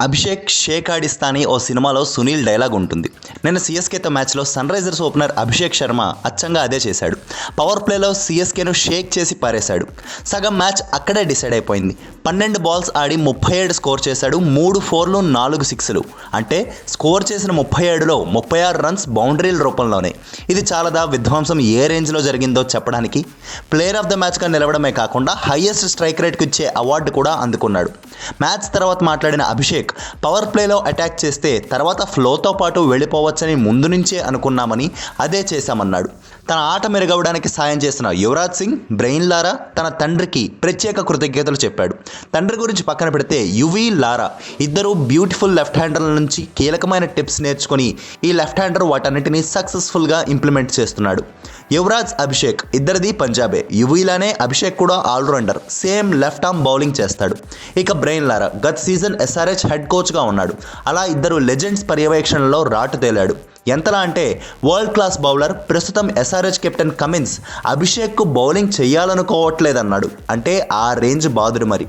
అభిషేక్ షేక్ ఆడిస్తాని ఓ సినిమాలో సునీల్ డైలాగ్ ఉంటుంది. నిన్న సిఎస్కేతో మ్యాచ్లో Sunrisers opener Abhishek Sharma అచ్చంగా అదే చేశాడు. పవర్ ప్లేలో సిఎస్కేను షేక్ చేసి పారేశాడు. సగం మ్యాచ్ అక్కడే డిసైడ్ అయిపోయింది. పన్నెండు బాల్స్ ఆడి ముప్పై ఏడు స్కోర్ చేశాడు. మూడు ఫోర్లు నాలుగు సిక్స్లు. అంటే స్కోర్ చేసిన ముప్పై ఏడులో ముప్పై ఆరు రన్స్ బౌండరీల రూపంలోనే. ఇది చాలాదా? విధ్వంసం ఏ రేంజ్లో జరిగిందో చెప్పడానికి? ప్లేయర్ ఆఫ్ ద మ్యాచ్గా నిలవడమే కాకుండా హైయెస్ట్ స్ట్రైక్ రేట్కి ఇచ్చే అవార్డు కూడా అందుకున్నాడు. మ్యాచ్ తర్వాత మాట్లాడిన అభిషేక్ పవర్ ప్లేలో అటాక్ చేస్తే తర్వాత ఫ్లోతో పాటు వెళ్ళిపోవచ్చని ముందు నుంచే అనుకున్నామని అదే చేశామన్నాడు. తన ఆట మెరుగవడానికి సాయం చేసిన యువరాజ్ సింగ్ బ్రెయిన్ లారా తన తండ్రికి ప్రత్యేక కృతజ్ఞతలు చెప్పాడు. తండ్రి గురించి పక్కన పెడితే యువి లారా ఇద్దరు బ్యూటిఫుల్ లెఫ్ట్ హ్యాండర్ల నుంచి కీలకమైన టిప్స్ నేర్చుకొని ఈ లెఫ్ట్ హ్యాండర్ వాటన్నిటిని సక్సెస్ఫుల్గా ఇంప్లిమెంట్ చేస్తున్నాడు. యువరాజ్ అభిషేక్ ఇద్దరిది పంజాబే. యువీలానే అభిషేక్ కూడా allrounder. Same left arm bowling చేస్తాడు. ఇక బ్రెయిన్ లారా గత సీజన్ ఎస్ఆర్హెచ్ హెడ్ కోచ్గా ఉన్నాడు. అలా ఇద్దరు లెజెండ్స్ పర్యవేక్షణలో రాటు తేలాడు. ఎంతలా అంటే వరల్డ్ క్లాస్ బౌలర్ ప్రస్తుతం ఎస్ఆర్హెచ్ కెప్టెన్ కమిన్స్ అభిషేక్కు బౌలింగ్ చేయాలనుకోవట్లేదన్నాడు అంటే ఆ రేంజ్ బాదుడు మరి.